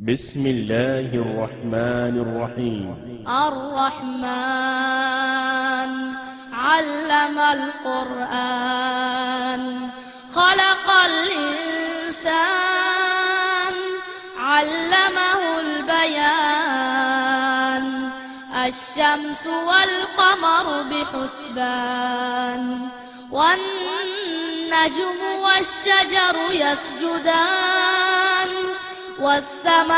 بسم الله الرحمن الرحيم. الرحمن علم القرآن خلق الإنسان علمه البيان الشمس والقمر بحسبان والنجم والشجر يسجدان والسماء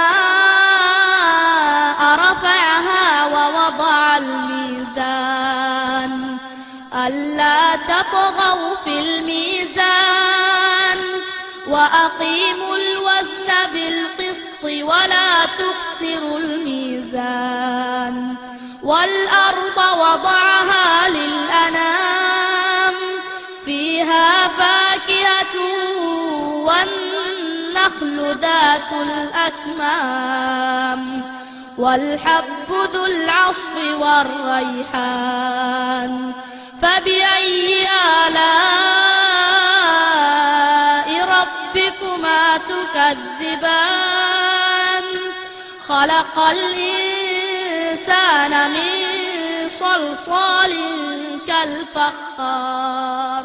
رفعها ووضع الميزان. ألا تطغوا في الميزان. وأقيموا الوزن بالقسط ولا تخسروا الميزان. والأرض وضعها للأنام ذات الأكمام والحب ذو العصف والريحان فبأي آلاء ربكما تكذبان؟ خلق الإنسان من صلصال كالفخار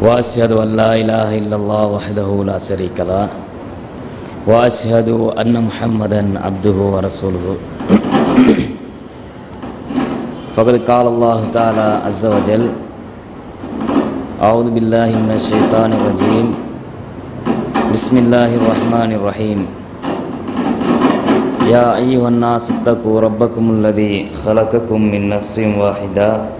وأشهد أن لا إله إلا الله وحده لا شريك له. وأشهد أن محمدا عبده ورسوله. فقد قال الله تعالى عز وجل أعوذ بالله من الشيطان الرجيم. بسم الله الرحمن الرحيم. يا أيها الناس اتقوا ربكم الذي خلقكم من نفس واحدة.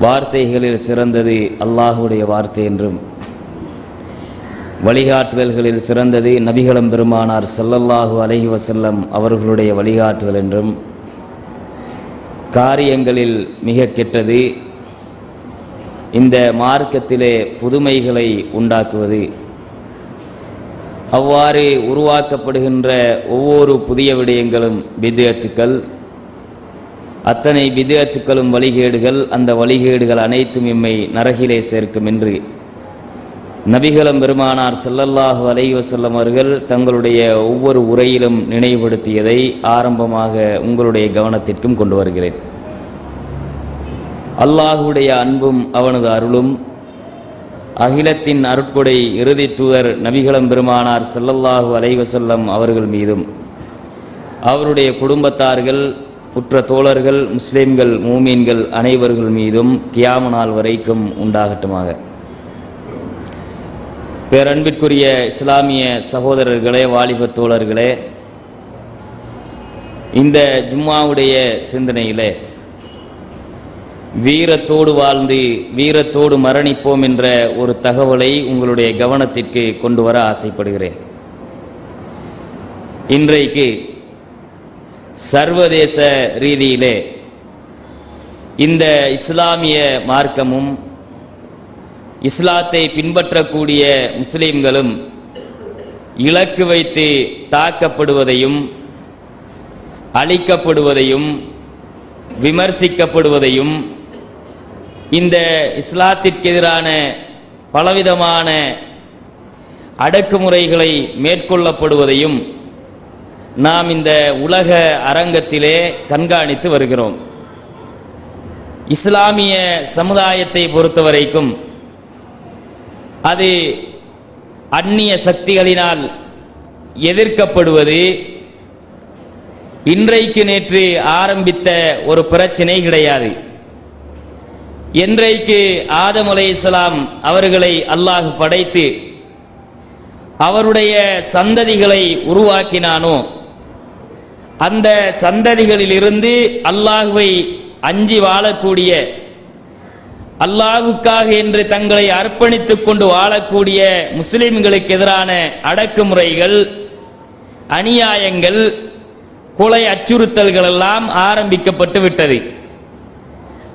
வார்த்தைகளில் சிறந்தது அல்லாஹுடைய வார்த்தை என்றும் வழிகாட்டுதல்களில் சிறந்தது நபிகளம் பெருமானார் சல்லல்லாஹு அலஹி வசல்லம் அவர்களுடைய வழிகாட்டுதல் என்றும் காரியங்களில் மிக கெட்டது இந்த மார்க்கத்திலே புதுமைகளை உண்டாக்குவது அவ்வாறு உருவாக்கப்படுகின்ற ஒவ்வொரு புதிய விடயங்களும் வித்தியத்துக்கள் அத்தனை விதத்துக்களும் வழிகேடுகள் அந்த வழிகேடுகள் அனைத்தும் எம்மை நரகிலே சேர்க்கும் என்று. நபிகளம் பெருமானார் செல்லல்லாஹு அலைவசல்லம் அவர்கள் தங்களுடைய ஒவ்வொரு உரையிலும் நினைவுபடுத்தியதை ஆரம்பமாக உங்களுடைய கவனத்திற்கும் கொண்டு வருகிறேன். அல்லாஹுடைய அன்பும் அவனது அருளும் அகிலத்தின் அருட்கொடை இறுதி தூதர் நபிகளம் பெருமானார் செல்லல்லாஹு அலைவசல்லம் அவர்கள் மீதும். அவருடைய குடும்பத்தார்கள் உற்ற தோழர்கள் முஸ்லிம்கள் மூமீன்கள் அனைவர்கள் மீதும் கியாம நாள் வரைக்கும் உண்டாகட்டுமாக. பேரன்பிற்குரிய இஸ்லாமிய சகோதரர்களே வாலிப தோழர்களே இந்த ஜும்மாவுடைய சிந்தனையிலே வீரத்தோடு வாழ்ந்து வீரத்தோடு மரணிப்போம் என்ற ஒரு தகவலை உங்களுடைய கவனத்திற்கு கொண்டு வர ஆசைப்படுகிறேன். இன்றைக்கு சர்வதேச ரீதியிலே இந்த இஸ்லாமிய மார்க்கமும் இஸ்லாத்தை பின்பற்றக்கூடிய முஸ்லிம்களும் இலக்கு வைத்து தாக்கப்படுவதையும் அழிக்கப்படுவதையும் விமர்சிக்கப்படுவதையும் இந்த இஸ்லாத்திற்கு எதிரான பலவிதமான அடக்குமுறைகளை மேற்கொள்ளப்படுவதையும் நாம் இந்த உலக அரங்கத்திலே கண்காணித்து வருகிறோம். இஸ்லாமிய சமுதாயத்தை பொறுத்தவரைக்கும் அது அந்நிய சக்திகளினால் எதிர்க்கப்படுவது இன்றைக்கு நேற்று ஆரம்பித்த ஒரு பிரச்சனை கிடையாது. என்றைக்கு ஆதம் அலைஹிஸ்ஸலாம் அவர்களை அல்லாஹ் படைத்து அவருடைய சந்ததிகளை உருவாக்கினானோ அந்த சந்ததிகளிலிருந்து அல்லாஹுவை அஞ்சி வாழக்கூடிய அல்லாஹுக்காக என்று தங்களை அர்ப்பணித்துக் கொண்டு வாழக்கூடிய முஸ்லிம்களுக்கு எதிரான அடக்குமுறைகள் அநியாயங்கள் கொலை அச்சுறுத்தல்கள் எல்லாம் ஆரம்பிக்கப்பட்டு விட்டது.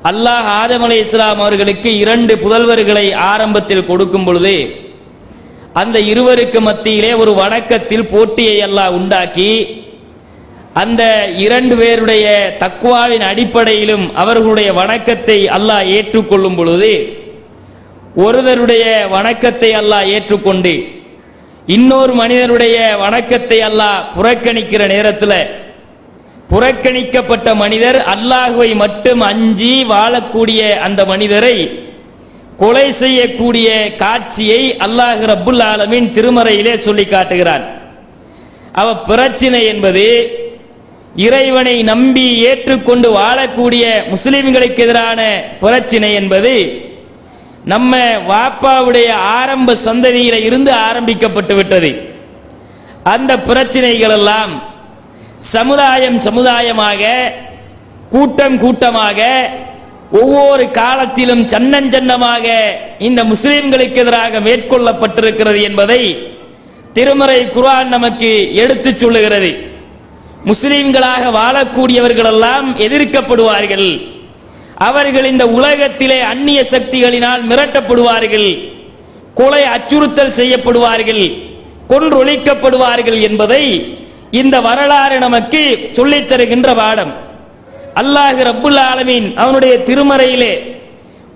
அல்லாஹ் ஆதம் அலி இஸ்லாம் அவர்களுக்கு இரண்டு புதல்வர்களை ஆரம்பத்தில் கொடுக்கும் பொழுது அந்த இருவருக்கு மத்தியிலே ஒரு வணக்கத்தில் போட்டியை அல்லாஹ் உண்டாக்கி அந்த இரண்டு பேருடைய தக்குவாவின் அடிப்படையிலும் அவர்களுடைய வணக்கத்தை அல்லாஹ் ஏற்றுக்கொள்ளும் பொழுது ஒருவருடைய வணக்கத்தை அல்லாஹ் ஏற்றுக்கொண்டு இன்னொரு மனிதனுடைய வணக்கத்தை அல்லாஹ் புறக்கணிக்கிற நேரத்தில் புறக்கணிக்கப்பட்ட மனிதர் அல்லாஹுவை மட்டும் அஞ்சி வாழக்கூடிய அந்த மனிதரை கொலை செய்யக்கூடிய காட்சியை அல்லாஹ் ரபுல் ஆலமின் திருமறையிலே சொல்லி காட்டுகிறான். அவ பிரச்சினை என்பது இறைவனை நம்பி ஏற்றுக்கொண்டு வாழக்கூடிய முஸ்லிம்களுக்கு எதிரான பிரச்சினை என்பது நம்ம வாப்பாவுடைய ஆரம்ப சந்ததியில இருந்து ஆரம்பிக்கப்பட்டு விட்டது. அந்த பிரச்சனைகள் எல்லாம் சமுதாயம் சமுதாயமாக கூட்டம் கூட்டமாக ஒவ்வொரு காலத்திலும் சன்னஞ்சன்னமாக இந்த முஸ்லிம்களுக்கு எதிராக மேற்கொள்ளப்பட்டிருக்கிறது என்பதை திருமறை குர்ஆன் நமக்கு எடுத்துச் சொல்லுகிறது. முஸ்லிம்களாக வாழக்கூடியவர்களெல்லாம் எதிர்க்கப்படுவார்கள். அவர்கள் இந்த உலகத்திலே அந்நிய சக்திகளினால் மிரட்டப்படுவார்கள். கொலை அச்சுறுத்தல் செய்யப்படுவார்கள். கொன்றொழிக்கப்படுவார்கள் என்பதை இந்த வரலாறு நமக்கு சொல்லித் தருகின்ற பாடம். அல்லாஹ் ரப்புல் ஆலமீன் அவனுடைய திருமறையிலே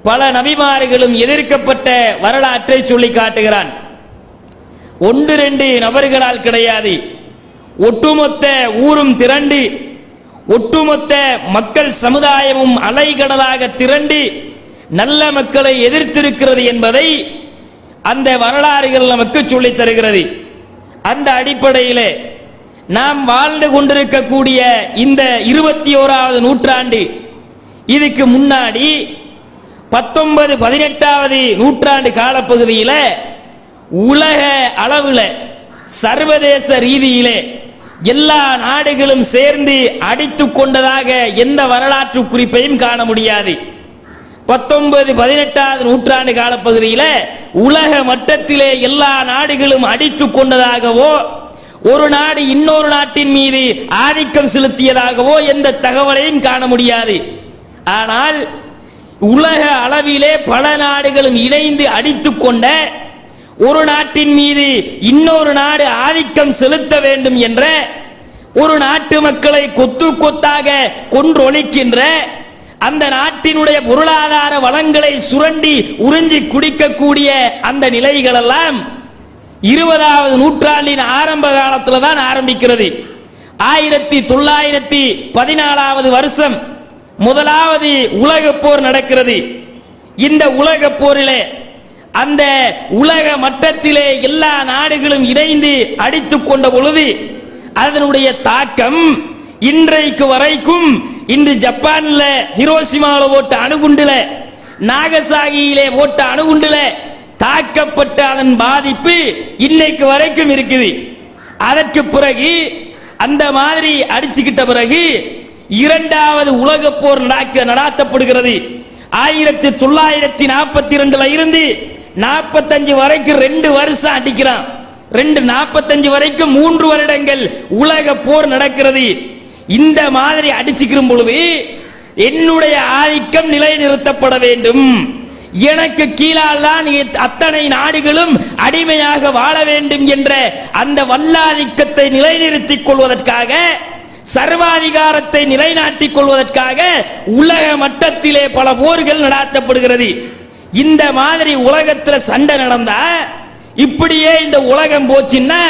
பல நபிமார்களும் எதிர்க்கப்பட்ட வரலாற்றை சொல்லி காட்டுகிறான். ஒன்று ரெண்டு நபர்களால் கிடையாது. ஒட்டுமொத்த ஊரும் திரண்டு ஒட்டுமொத்த மக்கள் சமுதாயமும் அலைகடலாக திரண்டு நல்ல மக்களை எதிர்த்திருக்கிறது என்பதை அந்த வரலாறுகள் நமக்கு சொல்லித் தருகிறது. அந்த அடிப்படையிலே நாம் வாழ்ந்து கொண்டிருக்கக்கூடிய இந்த இருபத்தி ஓராவது நூற்றாண்டு இதுக்கு முன்னாடி பத்தொன்பது பதினெட்டாவது நூற்றாண்டு காலப்பகுதியில் உலக அளவில் சர்வதேச ரீதியிலே எல்லா நாடுகளும் சேர்ந்து அடித்துக் கொண்டதாக எந்த வரலாற்று குறிப்பையும் காண முடியாது. பத்தொன்பது பதினெட்டாவது நூற்றாண்டு காலப்பகுதியில் உலக மட்டத்திலே எல்லா நாடுகளும் அடித்துக் கொண்டதாகவோ ஒரு நாடு இன்னொரு நாட்டின் மீது ஆதிக்கம் செலுத்தியதாகவோ எந்த தகவலையும் காண முடியாது. ஆனால் உலக அளவிலே பல நாடுகளும் இணைந்து அடித்துக் கொண்ட ஒரு நாட்டின் மீது இன்னொரு நாடு ஆதிக்கம் செலுத்த வேண்டும் என்ற ஒரு நாட்டு மக்களை கொத்து கொத்தாக கொன்றொழிக்கின்ற அந்த நாட்டினுடைய பொருளாதார வளங்களை சுரண்டி உறிஞ்சி குடிக்கக்கூடிய அந்த நிலைகளெல்லாம் இருபதாவது நூற்றாண்டின் ஆரம்ப காலத்தில் தான் ஆரம்பிக்கிறது. ஆயிரத்தி தொள்ளாயிரத்தி பதினாலாவது வருஷம் முதலாவது உலக போர் நடக்கிறது. இந்த உலக போரிலே அந்த உலக மட்டத்திலே எல்லா நாடுகளும் இணைந்து அடித்துக் கொண்ட பொழுது அதனுடைய தாக்கம் இன்றைக்கு வரைக்கும் இன்று ஜப்பான்ல ஹிரோசிமாவில் போட்ட அணுகுண்டுல நாகசாகியிலே போட்ட அணுகுண்டுல தாக்கப்பட்ட அதன் பாதிப்பு இன்னைக்கு வரைக்கும் இருக்குது. அதற்கு பிறகு அந்த மாதிரி அடிச்சுக்கிட்ட பிறகு இரண்டாவது உலக போர் நடக்க நடாத்தப்படுகிறது. ஆயிரத்தி தொள்ளாயிரத்தி நாற்பத்தி இரண்டுல இருந்து நாற்பத்தஞ்சு வரைக்கும் ரெண்டு வருஷம் அடிக்கிறான். ரெண்டு நாற்பத்தஞ்சு வரைக்கும் மூன்று வருடங்கள் உலக போர் நடக்கிறது. இந்த மாதிரி அடிச்சுக்கிற பொழுது என்னுடைய ஆதிக்கம் நிலைநிறுத்தப்பட வேண்டும். எனக்கு கீழால் தான் அத்தனை நாடுகளும் அடிமையாக வாழ வேண்டும் என்ற அந்த வல்லாதிக்கத்தை நிலைநிறுத்திக் கொள்வதற்காக சர்வாதிகாரத்தை நிலைநாட்டிக் கொள்வதற்காக உலக மட்டத்திலே பல போர்கள் நடாத்தப்படுகிறது. இந்த மாதிரி உலகத்துல சண்டை நடந்தா இப்படியே இந்த உலகம் போச்சுன்னா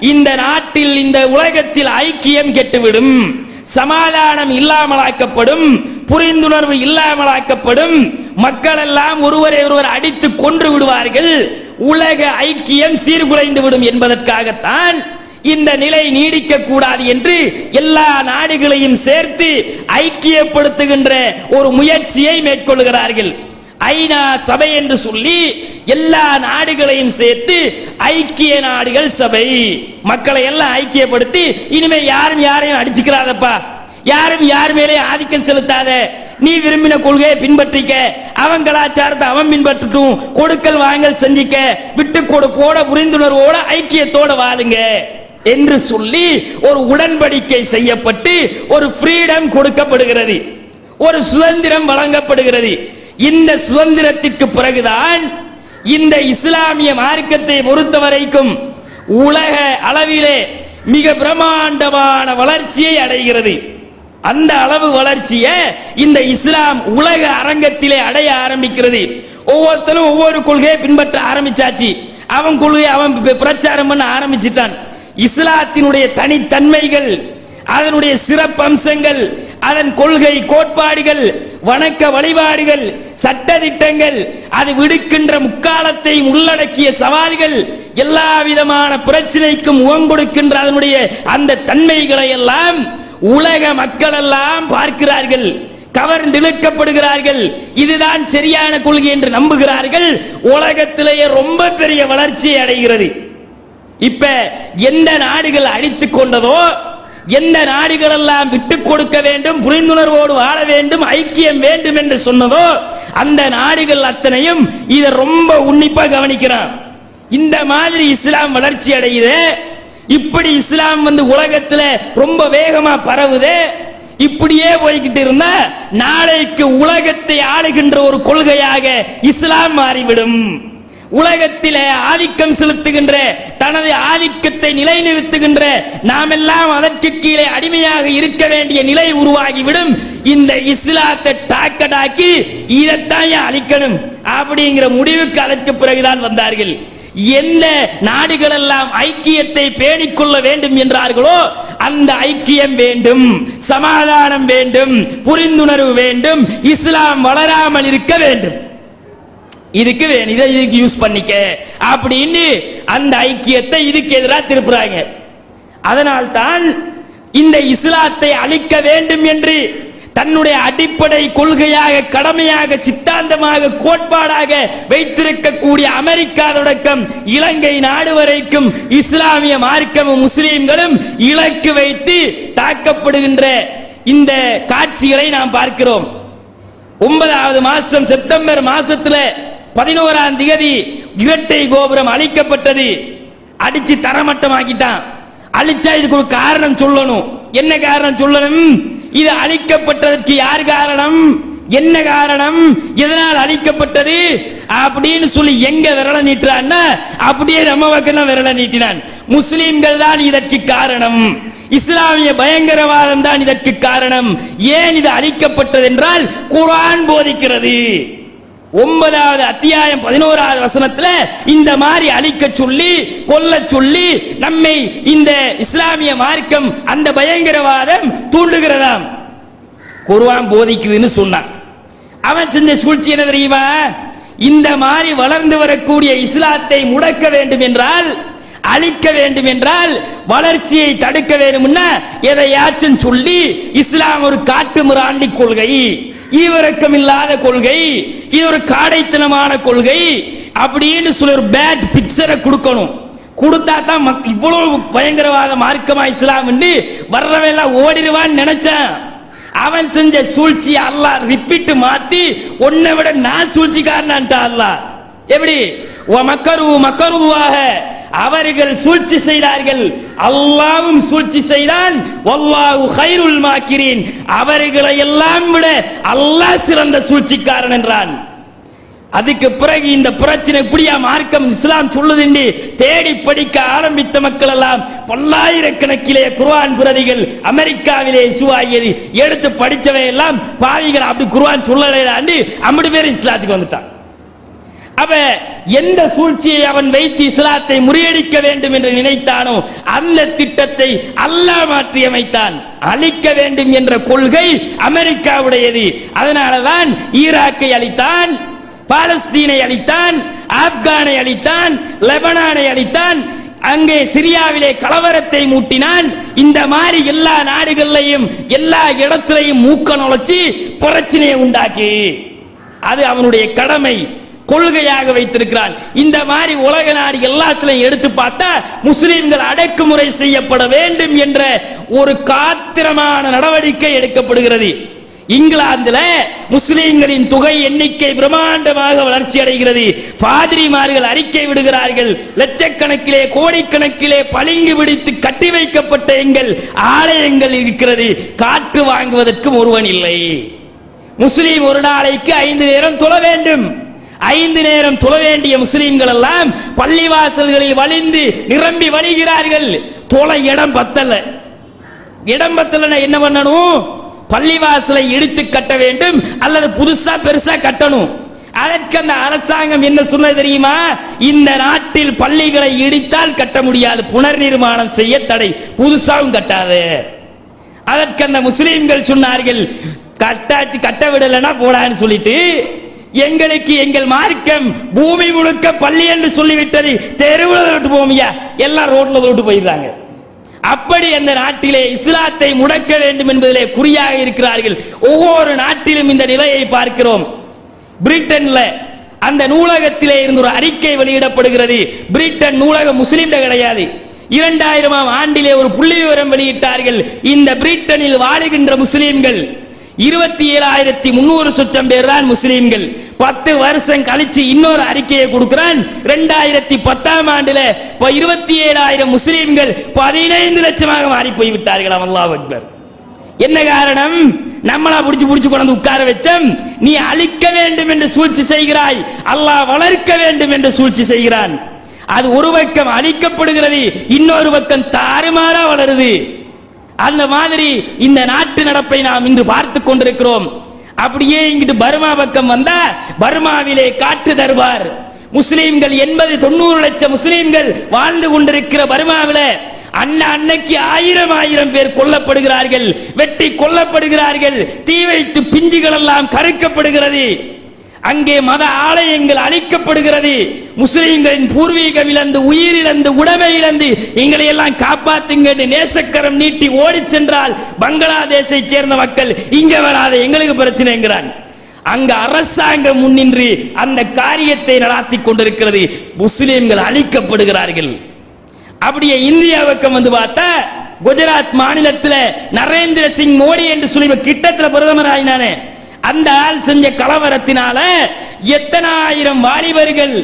இந்த நாட்டில் இந்த உலகத்தில் ஐக்கியம் கெட்டுவிடும். சமாதானம் இல்லாமலாக்கப்படும். புரிந்துணர்வு இல்லாமலாக்கப்படும். மக்கள் எல்லாம் ஒருவரை ஒருவர் அடித்து கொன்று விடுவார்கள். உலக ஐக்கியம் சீர்குலைந்து விடும் என்பதற்காகத்தான் இந்த நிலை நீடிக்க கூடாது என்று எல்லா நாடுகளையும் சேர்த்து ஐக்கியப்படுத்துகின்ற ஒரு முயற்சியை மேற்கொள்கிறார்கள். ஐநா சபை என்று சொல்லி எல்லா நாடுகளையும் சேர்த்து ஐக்கிய நாடுகள் சபை. மக்களை எல்லாம் ஐக்கியப்படுத்தி இனிமே யாரும் யாரையும் அடிச்சுக்கிறாதப்பா. யாரும் யார் மேலே ஆதிக்கம் செலுத்தாத. நீ விரும்பின கொள்கையை பின்பற்றிக்க. அவன் கலாச்சாரத்தை அவன் பின்பற்றட்டும். கொடுக்கல் வாங்கல் செஞ்சிக்க விட்டு கொடுப்போட புரிந்துணர்வோட ஐக்கியத்தோட வாழுங்க. என்று சொல்லி ஒரு உடன்படிக்கை செய்யப்பட்டு ஒரு ஃப்ரீடம் கொடுக்கப்படுகிறது. ஒரு சுதந்திரம் வழங்கப்படுகிறது. இந்த சுதந்திரத்திற்கு பிறகுதான் இந்த இஸ்லாமிய மார்க்கத்தை பொறுத்த வரைக்கும் உலக அளவிலே மிக பிரமாண்டமான வளர்ச்சியை அடைகிறது. அந்த அளவு வளர்ச்சியை இந்த இஸ்லாம் உலக அரங்கத்திலே அடைய ஆரம்பிக்கிறது. ஒவ்வொருத்தரும் ஒவ்வொரு கொள்கையை பின்பற்ற ஆரம்பிச்சாச்சு. அவன் கொள்கையை அவன் பிரச்சாரம் பண்ண ஆரம்பிச்சிட்டான். இஸ்லாத்தினுடைய தனித்தன்மைகள் அதனுடைய சிறப்பு அம்சங்கள் அதன் கொள்கை கோட்பாடுகள் வணக்க வழிபாடுகள் சட்டதிட்டங்கள் அது விடுக்கின்ற முக்காலத்தை உள்ளடக்கிய சவால்கள் எல்லா விதமான பிரச்சனைக்கும் முகம் கொடுக்கின்ற அதனுடைய அந்த தன்மைகளை எல்லாம் உலக மக்கள் எல்லாம் பார்க்கிறார்கள் கவர்ந்திழுக்கப்படுகிறார்கள் இதுதான் சரியான கொள்கை என்று நம்புகிறார்கள். உலகத்திலேயே ரொம்ப பெரிய வளர்ச்சியை அடைகிறது. இப்ப எந்த நாடுகள் அடித்துக் கொண்டதோ எந்த நாடுகள் எல்லாம் விட்டுக் கொடுக்க வேண்டும் புரிந்துணர்வோடு வாழ வேண்டும் ஐக்கியம் வேண்டும் என்று சொன்னதோ அந்த நாடுகள் அத்தனையும் இதை ரொம்ப உன்னிப்பா கவனிக்கிறான். இந்த மாதிரி இஸ்லாம் வளர்ச்சி அடையுது இப்படி இஸ்லாம் வந்து உலகத்துல ரொம்ப வேகமா பரவுது இப்படியே போய்கிட்டு இருந்தா நாளைக்கு உலகத்தை ஆளுகின்ற ஒரு கொள்கையாக இஸ்லாம் மாறிவிடும். உலகத்திலே ஆதிக்கம் செலுத்துகின்ற தனது ஆதிக்கத்தை நிலைநிறுத்துகின்ற நாமெல்லாம் அதற்கு கீழே அடிமையாக இருக்க வேண்டிய நிலை உருவாகிவிடும். இந்த இஸ்லாத்தை தாக்கடாக்கி இதைத்தான் அழிக்கணும். அப்படிங்கிற முடிவுக்கு அதற்கு பிறகுதான் வந்தார்கள். எந்த நாடுகள் எல்லாம் ஐக்கியத்தை பேணிக்கொள்ள வேண்டும் என்றார்களோ அந்த ஐக்கியம் வேண்டும் சமாதானம் வேண்டும் புரிந்துணர்வு வேண்டும் இஸ்லாம் வளராமல் இருக்க வேண்டும். இதுக்கு வேணும் இதுக்கு யூஸ் பண்ணிக்க. அப்படின்னு அந்த ஐக்கியத்தை இதுக்கு எதிராக திருப்புறாங்க. அதனால் தான் இந்த இஸ்லாத்தை அழிக்க வேண்டும் என்று தன்னுடைய அடிப்படை கொள்கையாக கடமையாக சித்தாந்தமாக கோட்பாடாக வைத்திருக்கக்கூடிய அமெரிக்கா தொடக்கம் இலங்கை நாடு வரைக்கும் இஸ்லாமிய மார்க்கமும் முஸ்லீம்களும் இலக்கு வைத்து தாக்கப்படுகின்ற இந்த காட்சிகளை நாம் பார்க்கிறோம். ஒன்பதாவது மாசம் செப்டம்பர் மாசத்துல பதினோராம் திகதி இரட்டை கோபுரம் அழிக்கப்பட்டது. அடிச்சு தரமட்டமாக்கிட்டான். அழிச்சா இதுக்கு ஒரு காரணம் சொல்லணும். என்ன காரணம் சொல்லணும்? இது அழிக்கப்பட்டதற்கு யார் காரணம்? என்ன காரணம்? எதனால் அழிக்கப்பட்டது? அப்படின்னு சொல்லி எங்க விரல நீட்டுறான் அப்படியே நம்ம பக்கம் விரல நீட்டினான். முஸ்லிம்கள் தான் இதற்கு காரணம். இஸ்லாமிய பயங்கரவாதம் தான் இதற்கு காரணம். ஏன் இது அழிக்கப்பட்டது என்றால் குர்ஆன் போதிக்கிறது. ஒன்பதாவது அத்தியாயம் பதினோராவது வசனத்துல இந்த மாதிரி அழிக்க சொல்லி கொல்ல சொல்லி நம்மை இந்த இஸ்லாமிய மார்க்கம் அந்த பயங்கரவாதம் தூண்டுகிறதாம். குருவான் போதிக்குதுன்னு சொன்னான். அவன் செஞ்ச சூழ்ச்சி என்ன தெரியுமா? இந்த மாதிரி வளர்ந்து வரக்கூடிய இஸ்லாத்தை முடக்க வேண்டும் என்றால் அழிக்க வேண்டும் என்றால் வளர்ச்சியை தடுக்க வேண்டும்னா எதையாச்சும் சொல்லி இஸ்லாம் ஒரு காட்டு மிராண்டி கொள்கை. ஈவிரக்கம் இல்லாத கொள்கை இது ஒரு காடைத்தனமான கொள்கை. அப்படின்னு சொல்லி ஒரு பேட் பிக்சரை கொடுக்கணும். கொடுத்தா தான் மக்- இவ்வளவு பயங்கரவாத மார்க்கமா இஸ்லாம் வர்றவன் எல்லாம் ஓடிடுவான்னு நினைச்சேன். அவன் செஞ்ச சூழ்ச்சி அல்லாஹ் ரிப்பீட் மாத்தி உன்னை விட நான் சூழ்ச்சிக்காரனான்ட்டா அல்லா எப்படி? மக்கருவு மக்கரு மக்கருவாக. அவர்கள் சூழ்ச்சி செய்தார்கள். அல்லாவும் சூழ்ச்சி செய்தான். வல்லாஹு கைருல் மாக்கிரீன். அவர்களை எல்லாம் விட அல்லாஹ் சிறந்த சூழ்ச்சிக்காரன் என்றான். அதுக்கு பிறகு இந்த பிரச்சனை இப்படியா மார்க்கம் இஸ்லாம் சொல்லுதுன்னு தேடி படிக்க ஆரம்பித்த மக்கள் எல்லாம் பல்லாயிரக்கணக்கிலே குர்ஆன் பிரதிகள் அமெரிக்காவிலே இசுவாகியது எடுத்து படிச்சவை எல்லாம் பாவிகள் அப்படி குர்ஆன் சொல்லலைன்னு அம்படி பேர் இஸ்லாத்துக்கு வந்துட்டான் அவ எந்த சூழ்ச்சியை அவன் வைத்து இஸ்லாத்தை முறியடிக்க வேண்டும் என்று நினைத்தானோ அந்த திட்டத்தை அல்லாஹ் மாற்றி அமைத்தான் அழிக்க வேண்டும் என்ற கொள்கை அமெரிக்காவுடையது. அதனாலதான் ஈராக்கை அழித்தான் பாலஸ்தீனை அழித்தான் ஆப்கானை அழித்தான் லெபனானை அழித்தான் அங்கே சிரியாவிலே கலவரத்தை மூட்டினான். இந்த மாதிரி எல்லா நாடுகள்லையும் எல்லா இடத்திலையும் மூக்க நுழைச்சி பிரச்சனையை உண்டாக்கி. அது அவனுடைய கடமை. கொள்கையாக வைத்திருக்கிறான். இந்த மாதிரி உலக நாடு எல்லாத்திலையும் எடுத்து பார்த்தா முஸ்லிம்கள் அடக்குமுறை செய்யப்பட வேண்டும் என்ற ஒரு காத்திரமான நடவடிக்கை எடுக்கப்படுகிறது. இங்கிலாந்துல முஸ்லிம்களின் தொகை எண்ணிக்கை பிரம்மாண்டமாக வளர்ச்சி அடைகிறது. பாதிரிமார்கள் அறிக்கை விடுகிறார்கள். லட்சக்கணக்கிலே கோடிக்கணக்கிலே பளிங்கு பிடித்து கட்டி வைக்கப்பட்ட எங்கள் ஆலயங்கள் இருக்கிறது. காற்று வாங்குவதற்கும் ஒருவன் இல்லை. முஸ்லீம் ஒரு நாளைக்கு ஐந்து நேரம் தொழ வேண்டும். ஐந்து நேரம் தொழ வேண்டிய முஸ்லீம்கள் எல்லாம் பள்ளிவாசல்களில் வழிந்து நிரம்பி வழிகிறார்கள். தொலை இடம் பத்தல. இடம் பத்தல என்ன பண்ணணும்? பள்ளிவாசலை இடித்து கட்ட வேண்டும் அல்லது புதுசா பெருசா கட்டணும். அதற்கு அந்த அரசாங்கம் என்ன சொன்னது தெரியுமா? இந்த நாட்டில் பள்ளிகளை இடித்தால் கட்ட முடியாது புனர் நிர்மாணம் செய்ய தடை. புதுசாவும் கட்டாது. அதற்கு அந்த முஸ்லீம்கள் சொன்னார்கள் கட்டாச்சு கட்ட விடலைன்னா போடான்னு சொல்லிட்டு எங்களுக்கு எங்கள் மார்க்கம் பூமி முழுக்க பள்ளி என்று சொல்லிவிட்டது தெருவில் விட்டு போமியா எல்லாம் ரோட்ல விட்டு போயிடுறாங்க. அப்படி அந்த நாட்டிலே இஸ்லாத்தை முடக்க வேண்டும் என்பதிலே குறியாக இருக்கிறார்கள். ஒவ்வொரு நாட்டிலும் இந்த நிலையை பார்க்கிறோம். பிரிட்டன்ல அந்த நூலகத்திலே இருந்து ஒரு அறிக்கை வெளியிடப்படுகிறது. பிரிட்டன் நூலகம் முஸ்லிம் கிடையாது. இரண்டாயிரமாம் ஆண்டிலே ஒரு புள்ளி விவரம் வெளியிட்டார்கள். இந்த பிரிட்டனில் வாழுகின்ற முஸ்லிம்கள் இருபத்தி ஏழாயிரத்தி முன்னூறு சுற்றம் பேர் தான் முஸ்லீம்கள். பத்து வருஷம் கழிச்சு இன்னொரு அறிக்கையை கொடுக்கிறான். ரெண்டாயிரத்தி பத்தாம் ஆண்டுல இப்ப இருபத்தி ஏழாயிரம் முஸ்லீம்கள் பதினைந்து லட்சமாக மாறி போய் விட்டார்கள் அல்லாஹ் அக்பர். என்ன காரணம்? நம்மளா புடிச்சு புடிச்சு கொண்டு உட்கார வச்சோம். நீ அழிக்க வேண்டும் என்று சூழ்ச்சி செய்கிறாய். அல்லாஹ் வளர்க்க வேண்டும் என்று சூழ்ச்சி செய்கிறான். அது ஒரு பக்கம் அழிக்கப்படுகிறது இன்னொரு பக்கம் தாறுமாறா வளருது. அந்த மாதிரி இந்த நாட்டு நடப்பை நாம் இன்று பார்த்து கொண்டிருக்கிறோம். அப்படியே இங்கிட்டு பர்மா பக்கம் வந்தா பர்மாவிலே காற்று தருவார். முஸ்லீம்கள் எண்பது தொண்ணூறு லட்சம் முஸ்லீம்கள் வாழ்ந்து கொண்டிருக்கிற பர்மாவில அண்ணா அன்னைக்கு ஆயிரம் ஆயிரம் பேர் கொல்லப்படுகிறார்கள் வெட்டி கொல்லப்படுகிறார்கள் தீ வைத்து பிஞ்சுகள் எல்லாம் கருக்கப்படுகிறது அங்கே மத ஆலயங்கள் அழிக்கப்படுகிறது. முஸ்லிம்களின் பூர்வீகம் இழந்து உயிர் இழந்து உடைமை இழந்து எங்களை எல்லாம் காப்பாத்துங்க நேசக்கரம் நீட்டி ஓடிச் சென்றால் பங்களாதேஷை சேர்ந்த மக்கள் இங்க வராத எங்களுக்கு பிரச்சனைங்கிறான். அங்க அரசாங்கம் முன்னின்று அந்த காரியத்தை நடாத்தி கொண்டிருக்கிறது. முஸ்லிம்கள் அழிக்கப்படுகிறார்கள். அப்படியே இந்தியா பக்கம் வந்து பார்த்தா குஜராத் மாநிலத்தில் நரேந்திர சிங் மோடி என்று சொல்லி கிட்டத்தில் பிரதமர் ஆயினானே அந்த ஆள் செஞ்ச கலவரத்தினால எத்தனாயிரம் வாலிபர்கள்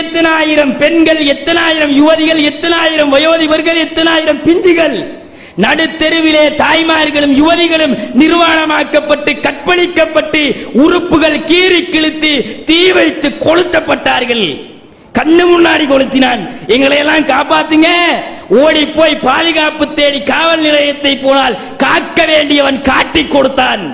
எத்தனாயிரம் பெண்கள் எத்தனாயிரம் யுவதிகள் எத்தனாயிரம் வயோதிபர்கள் எத்தனாயிரம் பிஞ்சுகள் நடுத்தெருவிலே தாய்மார்களும் யுவதிகளும் நிர்வாணமாக்கப்பட்டு கற்பழிக்கப்பட்டு உறுப்புகள் கீறி கிழித்து தீ வைத்து கொளுத்தப்பட்டார்கள். கண்ணு முன்னாடி கொளுத்தினான். எங்களை எல்லாம் காப்பாத்துங்க? ஓடி போய் பாதுகாப்பு தேடி காவல் நிலையத்தை போனால் காக்க வேண்டியவன் காட்டி கொடுத்தான்.